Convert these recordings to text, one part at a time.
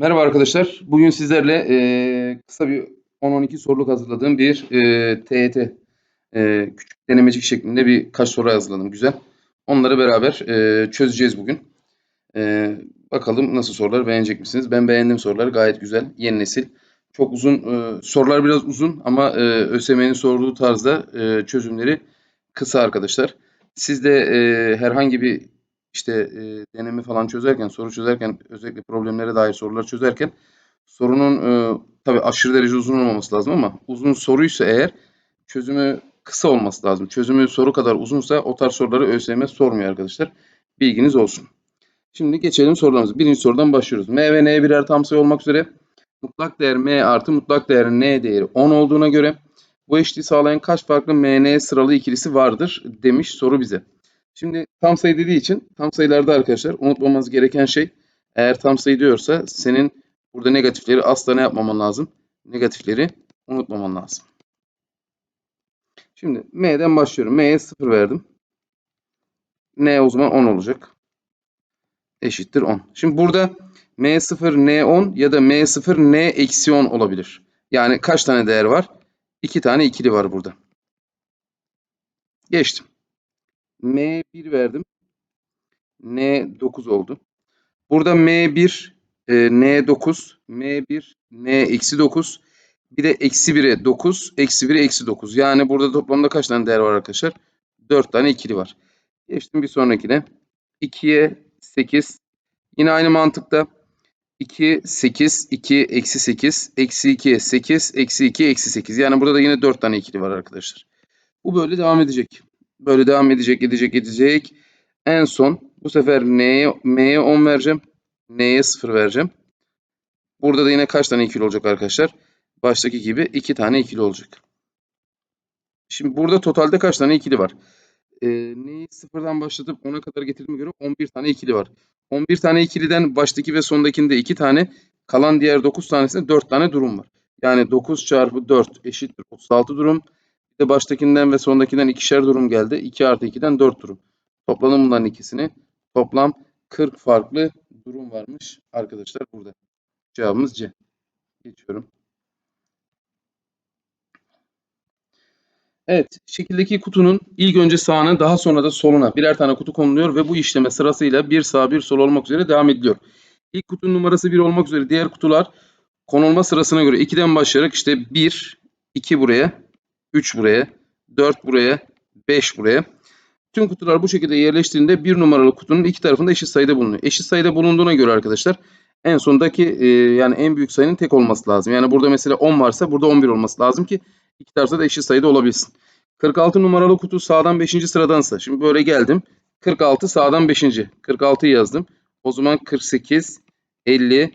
Merhaba arkadaşlar. Bugün sizlerle eee, kısa bir 10-12 soruluk hazırladığım bir eee TYT eee, küçük denemecik şeklinde birkaç soru hazırladım. Güzel. Onları beraber eee, çözeceğiz bugün. Eee, bakalım nasıl sorular beğenecek misiniz? Ben beğendim soruları. Gayet güzel. Yeni nesil. Çok uzun eee, sorular biraz uzun ama eee ÖSYM'nin sorduğu tarzda eee, çözümleri kısa arkadaşlar. Siz de eee, herhangi bir işte eee, deneme falan çözerken, soru çözerken, özellikle problemlere dair sorular çözerken sorunun eee tabii aşırı derece uzun olmaması lazım ama uzun soruysa eğer çözümü kısa olması lazım. Çözümü soru kadar uzunsa o tarz soruları ÖSYM sormuyor arkadaşlar. Bilginiz olsun. Şimdi geçelim sorularımıza. Birinci sorudan başlıyoruz. M ve N birer tam sayı olmak üzere mutlak değer M artı mutlak değer N değeri 10 olduğuna göre bu eşitliği sağlayan kaç farklı MN sıralı ikilisi vardır demiş soru bize. Şimdi tam sayı dediği için tam sayılarda arkadaşlar unutmamamız gereken şey eğer tam sayı diyorsa senin burada negatifleri asla ne yapmaman lazım? Negatifleri unutmaman lazım. Şimdi M'den başlıyorum. M'ye 0 verdim. N o zaman 10 olacak. Eşittir 10. Şimdi burada M0 N10 ya da M0 N eksi 10 olabilir. Yani kaç tane değer var? 2 tane ikili var burada. Geçtim. M1 verdim. N9 oldu. Burada M1 e, N9, M1 N eksi 9. Bir de eksi 1'e 9, eksi 1'e eksi 9. Yani burada toplamda kaç tane değer var arkadaşlar? 4 tane ikili var. Geçtim bir sonrakine. 2'ye 8. Yine aynı mantıkta. 2, 8, 2, eksi 8, eksi 2, 8, eksi 2, eksi 8. Yani burada da yine 4 tane ikili var arkadaşlar. Bu böyle devam edecek. Böyle devam edecek, edecek, edecek. En son bu sefer N'ye, M'ye 10 vereceğim. N'ye 0 vereceğim. Burada da yine kaç tane ikili olacak arkadaşlar? Baştaki gibi 2 tane ikili olacak. Şimdi burada totalde kaç tane ikili var? Ee, neyi sıfırdan başlatıp 10'a kadar getirdiğime göre 11 tane ikili var. 11 tane ikiliden baştaki ve sondakinde 2 tane, kalan diğer 9 tanesinde 4 tane durum var. Yani 9 çarpı 4 eşittir 36 durum. De baştakinden ve sondakinden ikişer durum geldi. 2 artı 2'den 4 durum. Topladım bunların ikisini. Toplam 40 farklı durum varmış arkadaşlar burada. Cevabımız C. Geçiyorum. Evet, şekildeki kutunun ilk önce sağına daha sonra da soluna birer tane kutu konuluyor ve bu işleme sırasıyla bir sağ bir sol olmak üzere devam ediliyor. İlk kutunun numarası 1 olmak üzere diğer kutular konulma sırasına göre 2'den başlayarak işte 1, 2 buraya, 3 buraya, 4 buraya, 5 buraya. Tüm kutular bu şekilde yerleştiğinde bir numaralı kutunun iki tarafında eşit sayıda bulunuyor. Eşit sayıda bulunduğuna göre arkadaşlar en sondaki e, yani en büyük sayının tek olması lazım. Yani burada mesela 10 varsa burada 11 olması lazım ki iki tarafta da eşit sayıda olabilsin. 46 numaralı kutu sağdan 5. sıradansa şimdi böyle geldim. 46 sağdan 5. 46'yı yazdım. O zaman 48, 50,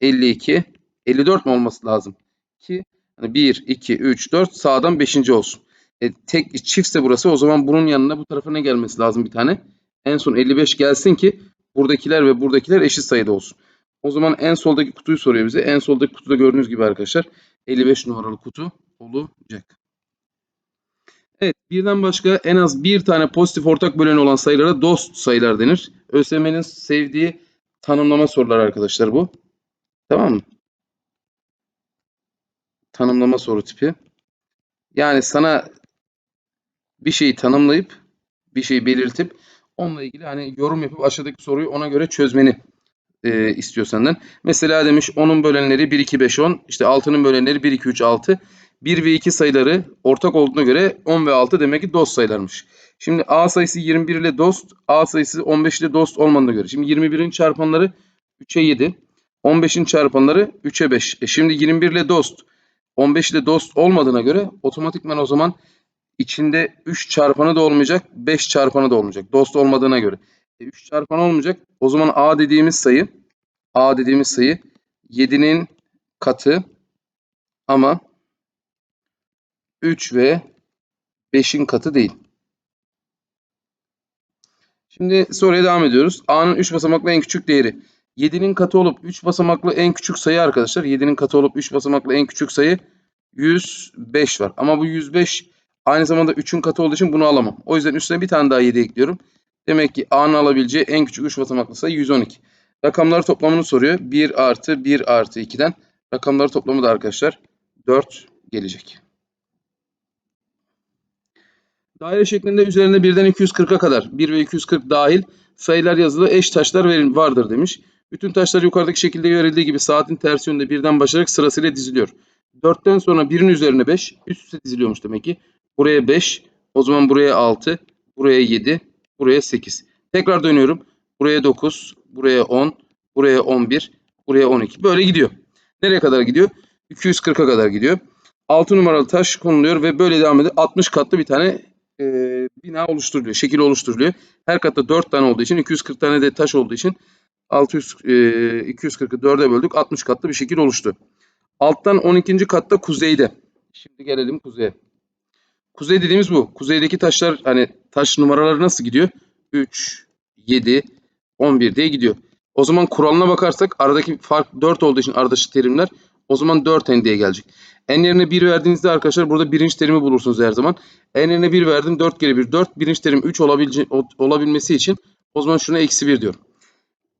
52, 54 mi olması lazım? Ki hani 1, 2, 3, 4 sağdan 5. olsun. E, tek çiftse burası o zaman bunun yanına bu tarafa ne gelmesi lazım bir tane? En son 55 gelsin ki buradakiler ve buradakiler eşit sayıda olsun. O zaman en soldaki kutuyu soruyor bize. En soldaki kutuda gördüğünüz gibi arkadaşlar 55 numaralı kutu olacak. Evet birden başka en az bir tane pozitif ortak böleni olan sayılara dost sayılar denir. ÖSYM'nin sevdiği tanımlama soruları arkadaşlar bu. Tamam mı? Tanımlama soru tipi. Yani sana bir şeyi tanımlayıp bir şeyi belirtip onunla ilgili hani yorum yapıp aşağıdaki soruyu ona göre çözmeni e, istiyor senden. Mesela demiş 10'un bölenleri 1, 2, 5, 10. İşte 6'nın bölenleri 1, 2, 3, 6. 1 ve 2 sayıları ortak olduğuna göre 10 ve 6 demek ki dost sayılarmış. Şimdi A sayısı 21 ile dost, A sayısı 15 ile dost olmadığına göre. Şimdi 21'in çarpanları 3'e 7. 15'in çarpanları 3'e 5. E şimdi 21 ile dost, 15 ile dost olmadığına göre otomatikman o zaman içinde 3 çarpanı da olmayacak, 5 çarpanı da olmayacak. Dost olmadığına göre. E 3 çarpanı olmayacak. O zaman A dediğimiz sayı, A dediğimiz sayı 7'nin katı ama 3 ve 5'in katı değil. Şimdi soruya devam ediyoruz. A'nın 3 basamaklı en küçük değeri. 7'nin katı olup 3 basamaklı en küçük sayı arkadaşlar. 7'nin katı olup 3 basamaklı en küçük sayı 105 var. Ama bu 105 aynı zamanda 3'ün katı olduğu için bunu alamam. O yüzden üstüne bir tane daha 7 ekliyorum. Demek ki A'nın alabileceği en küçük 3 basamaklı sayı 112. Rakamları toplamını soruyor. 1 artı 1 artı 2'den rakamları toplamı da arkadaşlar 4 gelecek. Daire şeklinde üzerinde 1'den 240'a kadar 1 ve 240 dahil sayılar yazılı eş taşlar vardır demiş. Bütün taşlar yukarıdaki şekilde verildiği gibi saatin ters yönünde birden başlayarak sırasıyla diziliyor. 4'ten sonra 1'in üzerine 5 üst üste diziliyormuş demek ki. Buraya 5, o zaman buraya 6, buraya 7, buraya 8. Tekrar dönüyorum. Buraya 9, buraya 10, buraya 11, buraya 12. Böyle gidiyor. Nereye kadar gidiyor? 240'a kadar gidiyor. 6 numaralı taş konuluyor ve böyle devam ediyor. 60 katlı bir tane e, bina oluşturuluyor. Şekil oluşturuluyor. Her katta 4 tane olduğu için 240 tane de taş olduğu için 600 e, 240'ı 4'e böldük. 60 katlı bir şekil oluştu. Alttan 12. katta kuzeyde. Şimdi gelelim kuzeye. Kuzey dediğimiz bu. Kuzeydeki taşlar hani taş numaraları nasıl gidiyor? 3, 7, 11 diye gidiyor. O zaman kuralına bakarsak aradaki fark 4 olduğu için aradaki terimler o zaman 4 n diye gelecek. N yerine 1 verdiğinizde arkadaşlar burada birinci terimi bulursunuz her zaman. N yerine 1 verdim 4 kere 1 4. Birinci terim 3 olabilce, olabilmesi için o zaman şuna eksi 1 diyorum.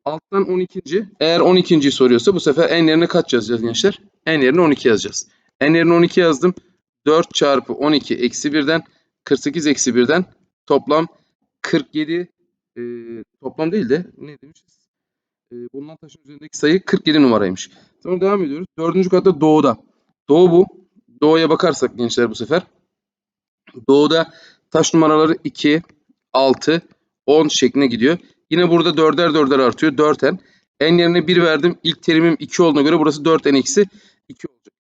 Alttan 12. Eğer 12.yi soruyorsa bu sefer n yerine kaç yazacağız gençler? n yerine 12 yazacağız. n yerine 12 yazdım. 4 çarpı 12 eksi 1'den 48 eksi 1'den toplam 47 e, toplam değil de ne demişiz? E, bulunan taşın üzerindeki sayı 47 numaraymış. Sonra devam ediyoruz. Dördüncü katta doğuda. Doğu bu. Doğuya bakarsak gençler bu sefer. Doğuda taş numaraları 2, 6, 10 şeklinde gidiyor. Yine burada dörder dörder artıyor. 4n. n yerine 1 verdim. İlk terimim 2 olduğuna göre burası 4n eksi 2 olacak.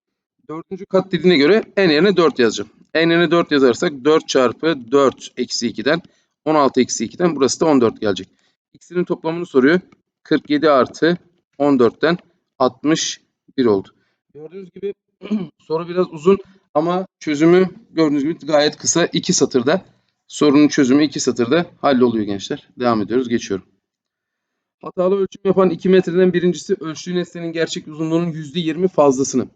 Dördüncü kat dediğine göre n yerine 4 yazacağım. n yerine 4 yazarsak 4 çarpı 4 eksi 2'den 16 eksi 2'den burası da 14 gelecek. İkisinin toplamını soruyor. 47 artı 14'ten 61 oldu. Gördüğünüz gibi soru biraz uzun ama çözümü gördüğünüz gibi gayet kısa. 2 satırda sorunun çözümü 2 satırda halloluyor gençler. Devam ediyoruz. Geçiyorum. Hatalı ölçüm yapan 2 metreden birincisi ölçtüğü nesnenin gerçek uzunluğunun %20 fazlasını.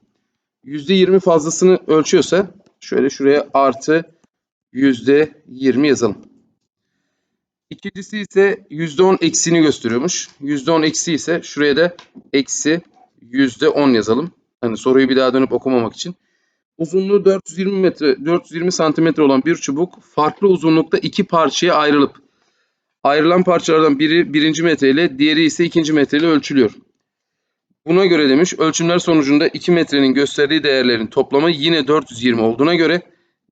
%20 fazlasını ölçüyorsa şöyle şuraya artı %20 yazalım. İkincisi ise %10 eksiğini gösteriyormuş. %10 eksi ise şuraya da eksi %10 yazalım. Hani soruyu bir daha dönüp okumamak için. Uzunluğu 420 metre, 420 santimetre olan bir çubuk farklı uzunlukta iki parçaya ayrılıp ayrılan parçalardan biri birinci metreyle, diğeri ise ikinci metreyle ölçülüyor. Buna göre demiş ölçümler sonucunda 2 metrenin gösterdiği değerlerin toplamı yine 420 olduğuna göre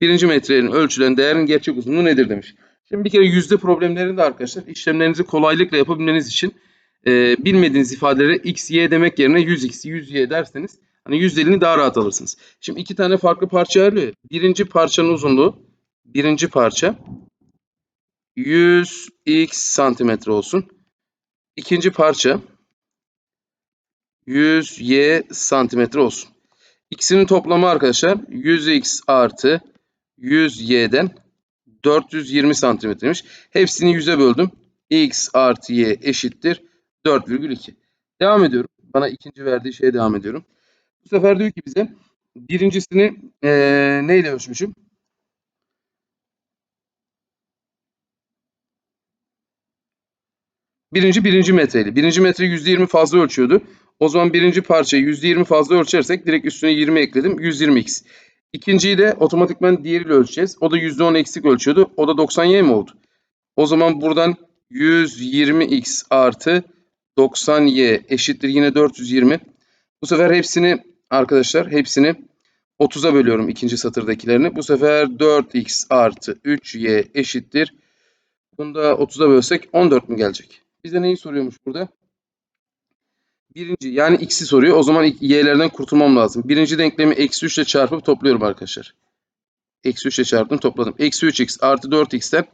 birinci metrenin ölçülen değerin gerçek uzunluğu nedir demiş. Şimdi bir kere yüzde problemlerinde arkadaşlar işlemlerinizi kolaylıkla yapabilmeniz için e, bilmediğiniz ifadeleri x, y demek yerine 100x, 100y derseniz hani yüzdelini daha rahat alırsınız. Şimdi iki tane farklı parça ayrılıyor. Birinci parçanın uzunluğu birinci parça 100x santimetre olsun. İkinci parça 100y santimetre olsun. İkisinin toplamı arkadaşlar 100x artı 100y'den 420 santimetremiş. Hepsini 100'e böldüm. x artı y eşittir 4,2. Devam ediyorum. Bana ikinci verdiği şeye devam ediyorum. Bu sefer diyor ki bize birincisini ee, neyle ölçmüşüm? Birinci birinci metreyle. Birinci metre %20 fazla ölçüyordu. O zaman birinci parçayı %20 fazla ölçersek direkt üstüne 20 ekledim. 120x. İkinciyi de otomatikman diğeriyle ölçeceğiz. O da %10 eksik ölçüyordu. O da 90y mi oldu? O zaman buradan 120x artı 90y eşittir yine 420. Bu sefer hepsini arkadaşlar hepsini 30'a bölüyorum ikinci satırdakilerini. Bu sefer 4x artı 3y eşittir. Bunu da 30'a bölsek 14 mü gelecek? Bize neyi soruyormuş burada? Birinci yani x'i soruyor. O zaman y'lerden kurtulmam lazım. Birinci denklemi eksi 3 ile çarpıp topluyorum arkadaşlar. Eksi 3 ile çarptım topladım. Eksi 3x artı 4x'ten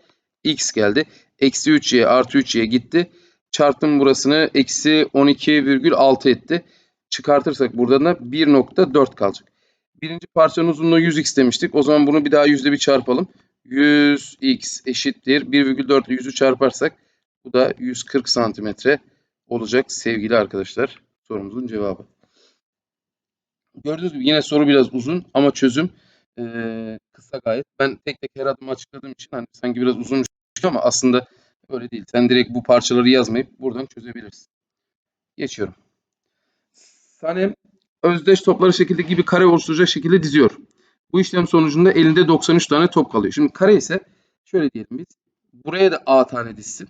x geldi. Eksi 3y artı 3y gitti. Çarptım burasını eksi 12,6 etti. Çıkartırsak buradan da 1.4 kalacak. Birinci parçanın uzunluğu 100x demiştik. O zaman bunu bir daha yüzde bir çarpalım. 100x eşittir. 1,4 ile 100'ü çarparsak bu da 140 santimetre olacak sevgili arkadaşlar. Sorumuzun cevabı. Gördüğünüz gibi yine soru biraz uzun ama çözüm ee, kısa gayet. Ben tek tek her adımı açıkladığım için hani sanki biraz uzunmuş ama aslında öyle değil. Sen direkt bu parçaları yazmayıp buradan çözebilirsin. Geçiyorum. Sanem özdeş topları şekilde gibi kare oluşturacak şekilde diziyor. Bu işlem sonucunda elinde 93 tane top kalıyor. Şimdi kare ise şöyle diyelim biz. Buraya da A tane dizsin.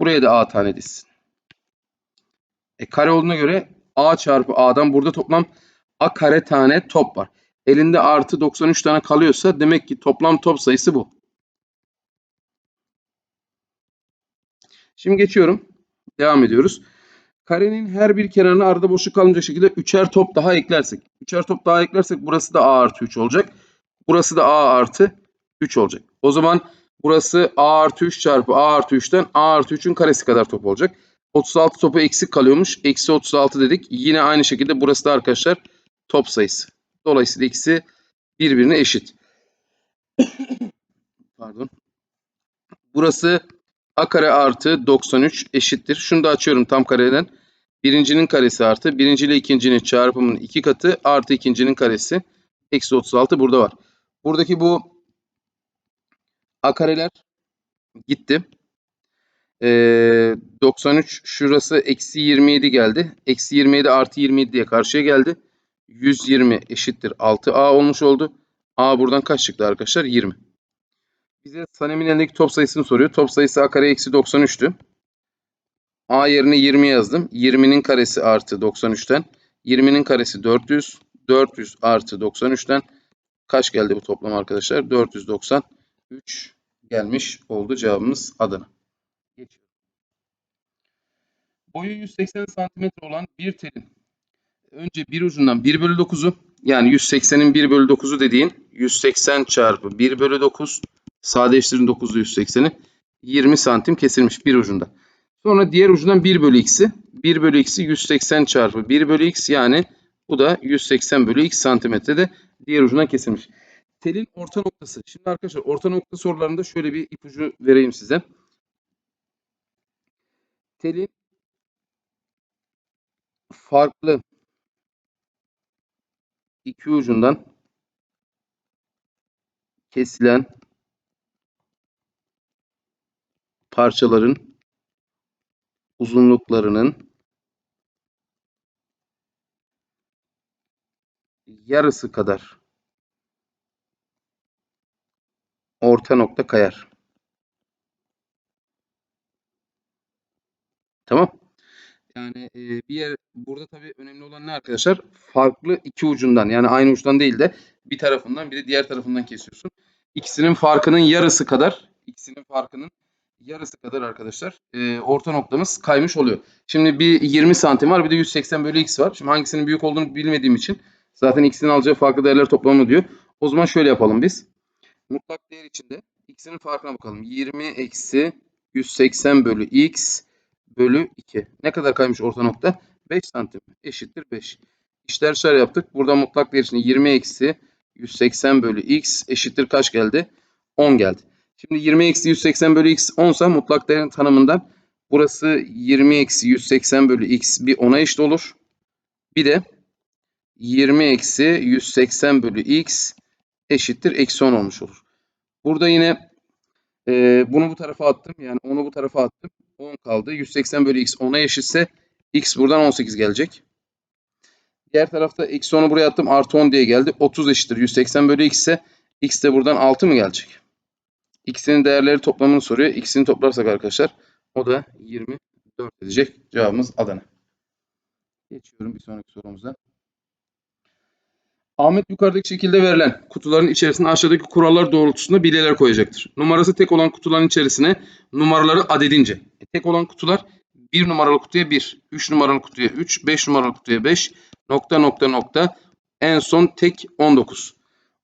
Buraya da A tane dizsin. E kare olduğuna göre A çarpı A'dan burada toplam A kare tane top var. Elinde artı 93 tane kalıyorsa demek ki toplam top sayısı bu. Şimdi geçiyorum. Devam ediyoruz. Karenin her bir kenarına arada boşluk kalmayacak şekilde üçer top daha eklersek. Üçer top daha eklersek burası da A artı 3 olacak. Burası da A artı 3 olacak. O zaman burası A artı 3 çarpı A artı 3'ten A artı 3'ün karesi kadar top olacak. 36 topu eksik kalıyormuş. Eksi 36 dedik. Yine aynı şekilde burası da arkadaşlar top sayısı. Dolayısıyla ikisi birbirine eşit. Pardon. Burası a kare artı 93 eşittir. Şunu da açıyorum tam kareden. Birincinin karesi artı birinci ile ikincinin çarpımının iki katı artı ikincinin karesi. Eksi 36 burada var. Buradaki bu a kareler gitti. Ee, 93 şurası eksi 27 geldi. Eksi 27 artı 27 diye karşıya geldi. 120 eşittir 6a olmuş oldu. a buradan kaç çıktı arkadaşlar? 20. Bize Sanem'in elindeki top sayısını soruyor. Top sayısı a kare eksi 93'tü. A yerine 20 yazdım. 20'nin karesi artı 93'ten. 20'nin karesi 400. 400 artı 93'ten kaç geldi bu toplam arkadaşlar? 493 gelmiş oldu cevabımız Adana. Boyu 180 santimetre olan bir telin önce bir ucundan 1 bölü 9'u yani 180'in 1 bölü 9'u dediğin 180 çarpı 1 bölü 9 sadeleştirin 9'u 180'i 20 santim kesilmiş bir ucunda. Sonra diğer ucundan 1 bölü x'i 1 bölü x'i 180 çarpı 1 bölü x yani bu da 180 bölü x santimetrede diğer ucundan kesilmiş. Telin orta noktası. Şimdi arkadaşlar orta nokta sorularında şöyle bir ipucu vereyim size. Telin farklı iki ucundan kesilen parçaların uzunluklarının yarısı kadar orta nokta kayar. Tamam. Yani e, bir yer burada tabii önemli olan ne arkadaşlar? Farklı iki ucundan yani aynı uçtan değil de bir tarafından bir de diğer tarafından kesiyorsun. İkisinin farkının yarısı kadar ikisinin farkının yarısı kadar arkadaşlar e, orta noktamız kaymış oluyor. Şimdi bir 20 santim var bir de 180 bölü x var. Şimdi hangisinin büyük olduğunu bilmediğim için zaten ikisinin alacağı farklı değerler toplamı diyor. O zaman şöyle yapalım biz. Mutlak değer içinde x'inin farkına bakalım. 20 eksi 180 bölü x bölü 2. Ne kadar kaymış orta nokta? 5 santim eşittir 5. İşler şöyle yaptık. Burada mutlak değer içinde 20 eksi 180 bölü x eşittir kaç geldi? 10 geldi. Şimdi 20 eksi 180 bölü x 10 ise mutlak değerin tanımından burası 20 eksi 180 bölü x bir 10'a eşit olur. Bir de 20 eksi 180 bölü x eşittir eksi 10 olmuş olur. Burada yine e, bunu bu tarafa attım. Yani onu bu tarafa attım. 10 kaldı. 180 bölü x 10'a eşitse x buradan 18 gelecek. Diğer tarafta eksi 10'u buraya attım. Artı 10 diye geldi. 30 eşittir. 180 bölü x ise x de buradan 6 mı gelecek? X'in değerleri toplamını soruyor. X'ini toplarsak arkadaşlar o da 24 edecek. Cevabımız Adana. Geçiyorum bir sonraki sorumuza. Ahmet yukarıdaki şekilde verilen kutuların içerisine aşağıdaki kurallar doğrultusunda bilyeler koyacaktır. Numarası tek olan kutuların içerisine numaraları adedince. E, tek olan kutular 1 numaralı kutuya 1, 3 numaralı kutuya 3, 5 numaralı kutuya 5, nokta nokta nokta en son tek 19.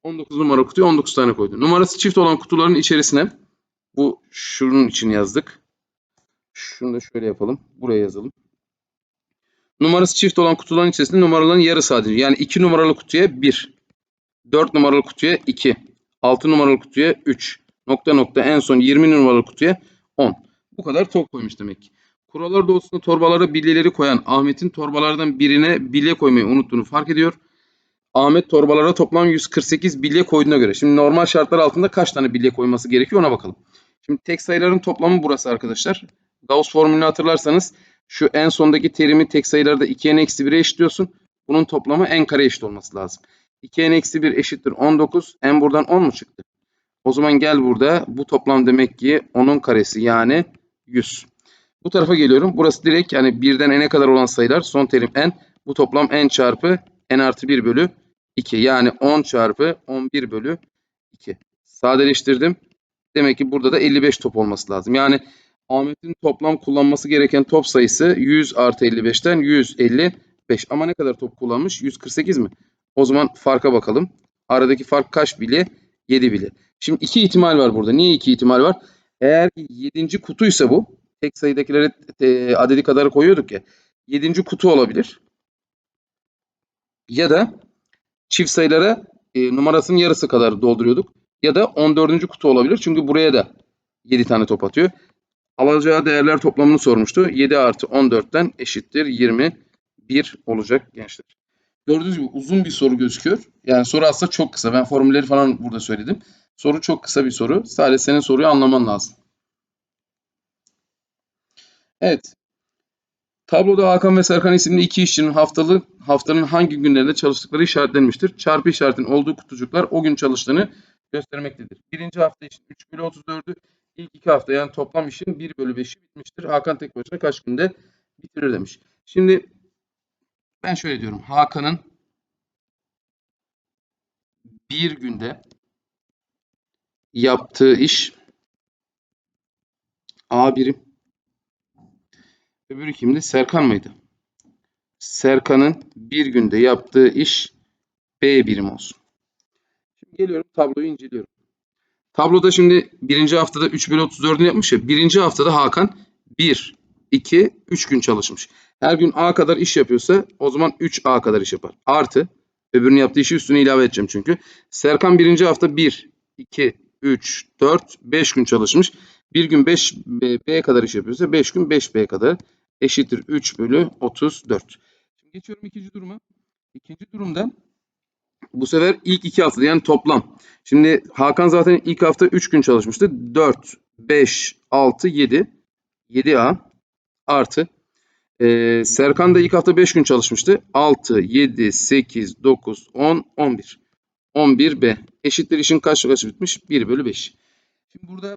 19 numaralı kutuya 19 tane koydu. Numarası çift olan kutuların içerisine bu şunun için yazdık. Şunu da şöyle yapalım. Buraya yazalım. Numarası çift olan kutuların içerisinde numaraların yarı sadece. Yani 2 numaralı kutuya 1. 4 numaralı kutuya 2. 6 numaralı kutuya 3. Nokta nokta en son 20 numaralı kutuya 10. Bu kadar top koymuş demek ki. Kurallar doğrultusunda torbalara bilyeleri koyan Ahmet'in torbalardan birine bilye koymayı unuttuğunu fark ediyor. Ahmet torbalara toplam 148 bilye koyduğuna göre. Şimdi normal şartlar altında kaç tane bilye koyması gerekiyor ona bakalım. Şimdi tek sayıların toplamı burası arkadaşlar. Gauss formülünü hatırlarsanız Şu en sondaki terimi tek sayılarda 2n eksi 1'e eşitliyorsun. Bunun toplamı n kare eşit olması lazım. 2n eksi 1 eşittir 19. n buradan 10 mu çıktı? O zaman gel burada bu toplam demek ki 10'un karesi yani 100. Bu tarafa geliyorum. Burası direkt yani 1'den n'e kadar olan sayılar son terim n. Bu toplam n çarpı n artı 1 bölü 2. Yani 10 çarpı 11 bölü 2. Sadeleştirdim. Demek ki burada da 55 top olması lazım. Yani Ahmet'in toplam kullanması gereken top sayısı 100 artı 55'ten 155. Ama ne kadar top kullanmış? 148 mi? O zaman farka bakalım. Aradaki fark kaç bile? 7 bile. Şimdi iki ihtimal var burada. Niye iki ihtimal var? Eğer 7. kutuysa bu. Tek sayıdakilere e, adedi kadar koyuyorduk ya. 7. kutu olabilir. Ya da çift sayılara e, numarasının yarısı kadar dolduruyorduk. Ya da 14. kutu olabilir. Çünkü buraya da 7 tane top atıyor. Alacağı değerler toplamını sormuştu. 7 artı 14'ten eşittir 21 olacak gençler. Gördüğünüz gibi uzun bir soru gözüküyor. Yani soru aslında çok kısa. Ben formülleri falan burada söyledim. Soru çok kısa bir soru. Sadece senin soruyu anlaman lazım. Evet. Tabloda Hakan ve Serkan isimli iki işçinin haftalı haftanın hangi günlerinde çalıştıkları işaretlenmiştir. Çarpı işaretinin olduğu kutucuklar o gün çalıştığını göstermektedir. Birinci hafta için 3 bölü 34'ü ilk iki hafta yani toplam işin 1 bölü 5'i bitmiştir. Hakan tek başına kaç günde bitirir demiş. Şimdi ben şöyle diyorum. Hakan'ın bir günde yaptığı iş A birim. Öbürü kimdi? Serkan mıydı? Serkan'ın bir günde yaptığı iş B birim olsun. Şimdi geliyorum tabloyu inceliyorum. Tabloda şimdi birinci haftada 3 bölü 34'ünü yapmış ya. Birinci haftada Hakan 1, 2, 3 gün çalışmış. Her gün A kadar iş yapıyorsa o zaman 3A kadar iş yapar. Artı öbürünün yaptığı işi üstüne ilave edeceğim çünkü. Serkan birinci hafta 1, 2, 3, 4, 5 gün çalışmış. Bir gün 5 B kadar iş yapıyorsa 5 gün 5 B kadar eşittir 3 bölü 34. Şimdi geçiyorum ikinci duruma. İkinci durumda bu sefer ilk iki hafta yani toplam. Şimdi Hakan zaten ilk hafta 3 gün çalışmıştı. 4, 5, 6, 7. 7A artı. Ee, Serkan da ilk hafta 5 gün çalışmıştı. 6, 7, 8, 9, 10, 11. 11B eşittir işin kaç kaç bitmiş? 1 bölü 5. Şimdi burada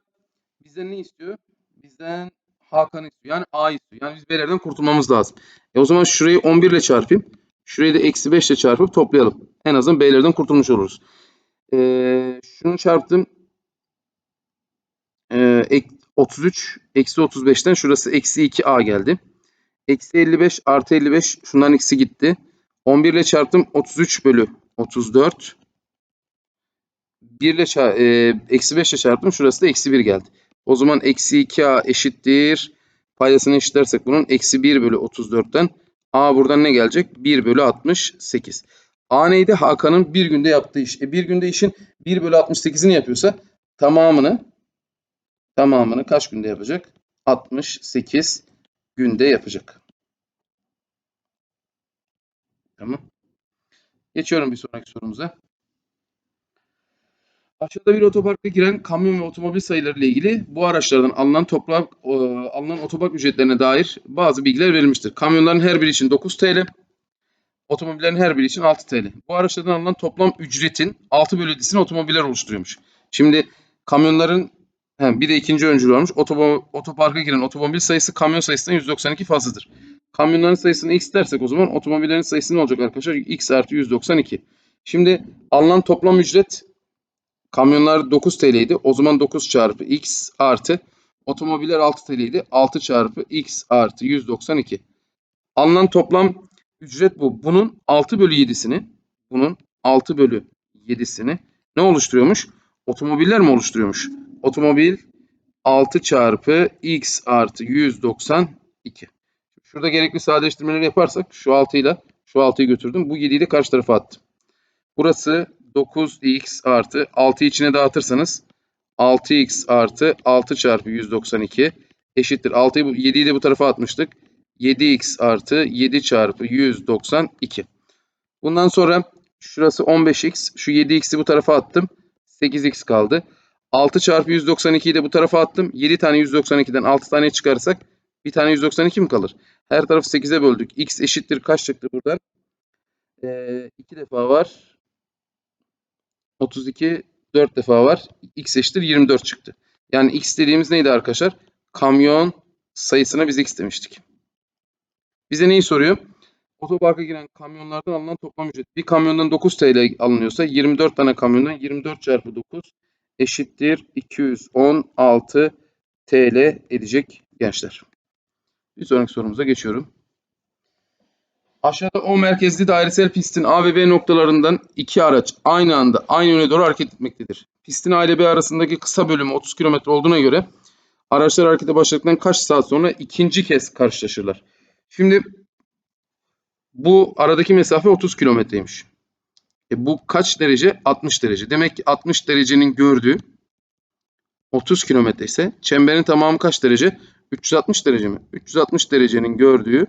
bizden ne istiyor? Bizden Hakan istiyor. Yani A istiyor. Yani biz B'lerden kurtulmamız lazım. E o zaman şurayı 11 ile çarpayım. Şurayı da eksi 5 ile çarpıp toplayalım. En azından B'lerden kurtulmuş oluruz. Ee, şunu çarptım. Ee, ek, 33 eksi 35'ten şurası eksi 2A geldi. Eksi 55 artı 55 şundan eksi gitti. 11 ile çarptım 33 bölü 34. 1 ile e, eksi 5 ile çarptım şurası da eksi 1 geldi. O zaman eksi 2A eşittir. Paydasını eşitlersek bunun eksi 1 bölü 34'ten A buradan ne gelecek? 1 bölü 68. A neydi? Hakan'ın bir günde yaptığı iş. E bir günde işin 1 bölü 68'ini yapıyorsa tamamını tamamını kaç günde yapacak? 68 günde yapacak. Tamam. Geçiyorum bir sonraki sorumuza. Aşağıda bir otoparka giren kamyon ve otomobil sayıları ile ilgili bu araçlardan alınan toplam e, alınan otopark ücretlerine dair bazı bilgiler verilmiştir. Kamyonların her biri için 9 TL, otomobillerin her biri için 6 TL. Bu araçlardan alınan toplam ücretin 6 bölü 7'sini otomobiller oluşturuyormuş. Şimdi kamyonların he, bir de ikinci öncül varmış. Otomo, otoparka giren otomobil sayısı kamyon sayısından 192 fazladır. Kamyonların sayısını x dersek o zaman otomobillerin sayısı ne olacak arkadaşlar? x artı 192. Şimdi alınan toplam ücret Kamyonlar 9 TL'ydi. O zaman 9 çarpı x artı otomobiller 6 TL'ydi. 6 çarpı x artı 192. Alınan toplam ücret bu. Bunun 6 bölü 7'sini bunun 6 bölü 7'sini ne oluşturuyormuş? Otomobiller mi oluşturuyormuş? Otomobil 6 çarpı x artı 192. Şurada gerekli sadeleştirmeleri yaparsak şu 6 ile şu 6'yı götürdüm. Bu 7'yi de karşı tarafa attım. Burası 9x artı 6'yı içine dağıtırsanız 6x artı 6 çarpı 192 eşittir. 6'yı 7'yi de bu tarafa atmıştık. 7x artı 7 çarpı 192. Bundan sonra şurası 15x. Şu 7x'i bu tarafa attım. 8x kaldı. 6 çarpı 192'yi de bu tarafa attım. 7 tane 192'den 6 tane çıkarırsak Bir tane 192 mi kalır? Her tarafı 8'e böldük. X eşittir kaç çıktı buradan? Ee, 2 defa var. 32 4 defa var. X eşittir 24 çıktı. Yani X dediğimiz neydi arkadaşlar? Kamyon sayısına biz X demiştik. Bize neyi soruyor? Otoparka giren kamyonlardan alınan toplam ücret. Bir kamyondan 9 TL alınıyorsa 24 tane kamyondan 24 çarpı 9 eşittir 216 TL edecek gençler. Bir sonraki sorumuza geçiyorum. Aşağıda O merkezli dairesel pistin A ve B noktalarından iki araç aynı anda aynı yöne doğru hareket etmektedir. Pistin A ile B arasındaki kısa bölümü 30 km olduğuna göre araçlar harekete başladıktan kaç saat sonra ikinci kez karşılaşırlar. Şimdi bu aradaki mesafe 30 kilometreymiş. E bu kaç derece? 60 derece. Demek ki 60 derecenin gördüğü 30 kilometre ise çemberin tamamı kaç derece? 360 derece mi? 360 derecenin gördüğü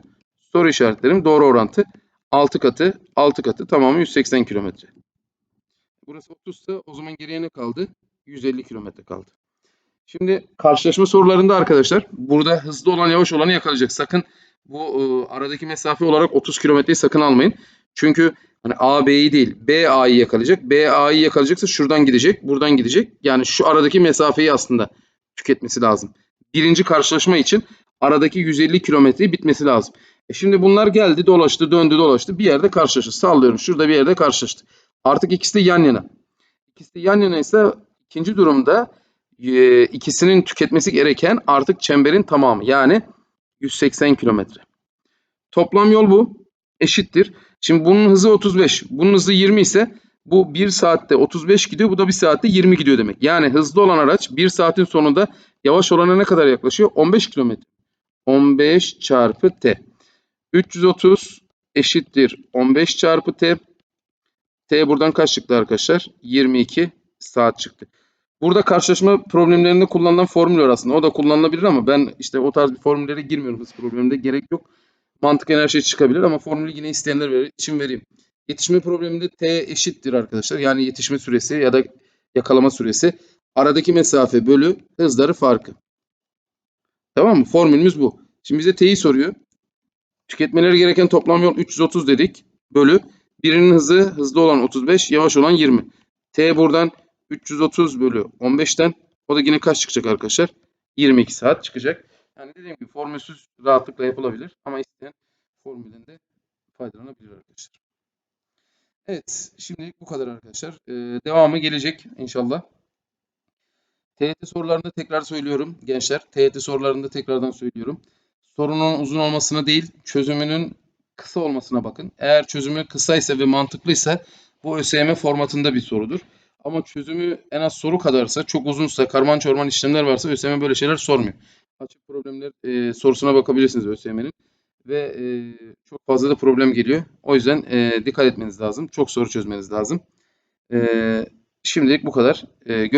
soru işaretlerim doğru orantı. 6 katı, 6 katı tamamı 180 kilometre. Burası 30 ise o zaman geriye ne kaldı? 150 kilometre kaldı. Şimdi karşılaşma sorularında arkadaşlar burada hızlı olan yavaş olanı yakalayacak. Sakın bu e, aradaki mesafe olarak 30 kilometreyi sakın almayın. Çünkü hani A B'yi değil B A'yı yakalayacak. B A'yı yakalayacaksa şuradan gidecek, buradan gidecek. Yani şu aradaki mesafeyi aslında tüketmesi lazım. Birinci karşılaşma için aradaki 150 kilometreyi bitmesi lazım. E şimdi bunlar geldi, dolaştı, döndü, dolaştı. Bir yerde karşılaştı. Sallıyorum şurada bir yerde karşılaştı. Artık ikisi de yan yana. İkisi de yan yana ise ikinci durumda e, ikisinin tüketmesi gereken artık çemberin tamamı. Yani 180 kilometre. Toplam yol bu. Eşittir. Şimdi bunun hızı 35. Bunun hızı 20 ise bu 1 saatte 35 gidiyor. Bu da 1 saatte 20 gidiyor demek. Yani hızlı olan araç 1 saatin sonunda yavaş olana ne kadar yaklaşıyor? 15 kilometre. 15 çarpı t. 330 eşittir 15 çarpı t. T buradan kaç çıktı arkadaşlar? 22 saat çıktı. Burada karşılaşma problemlerinde kullanılan formül aslında. O da kullanılabilir ama ben işte o tarz bir formüllere girmiyorum hız probleminde. Gerek yok. Mantıken her şey çıkabilir ama formülü yine isteyenler için vereyim. Yetişme probleminde T eşittir arkadaşlar. Yani yetişme süresi ya da yakalama süresi. Aradaki mesafe bölü hızları farkı. Tamam mı? Formülümüz bu. Şimdi bize T'yi soruyor. Tüketmeleri gereken toplam yol 330 dedik. Bölü. Birinin hızı hızlı olan 35, yavaş olan 20. T buradan 330 bölü 15'ten o da yine kaç çıkacak arkadaşlar? 22 saat çıkacak. Yani dediğim gibi formülsüz rahatlıkla yapılabilir ama isteyen formülden de faydalanabilir arkadaşlar. Evet, şimdilik bu kadar arkadaşlar. Ee, devamı gelecek inşallah. TYT sorularında tekrar söylüyorum gençler. TYT sorularında tekrardan söylüyorum. Sorunun uzun olmasına değil, çözümünün kısa olmasına bakın. Eğer çözümü kısaysa ve mantıklıysa bu ÖSYM formatında bir sorudur. Ama çözümü en az soru kadarsa, çok uzunsa, karman çorman işlemler varsa ÖSYM böyle şeyler sormuyor. Açık problemler e, sorusuna bakabilirsiniz ÖSYM'nin. Ve e, çok fazla da problem geliyor. O yüzden e, dikkat etmeniz lazım. Çok soru çözmeniz lazım. E, şimdilik bu kadar. E, görüş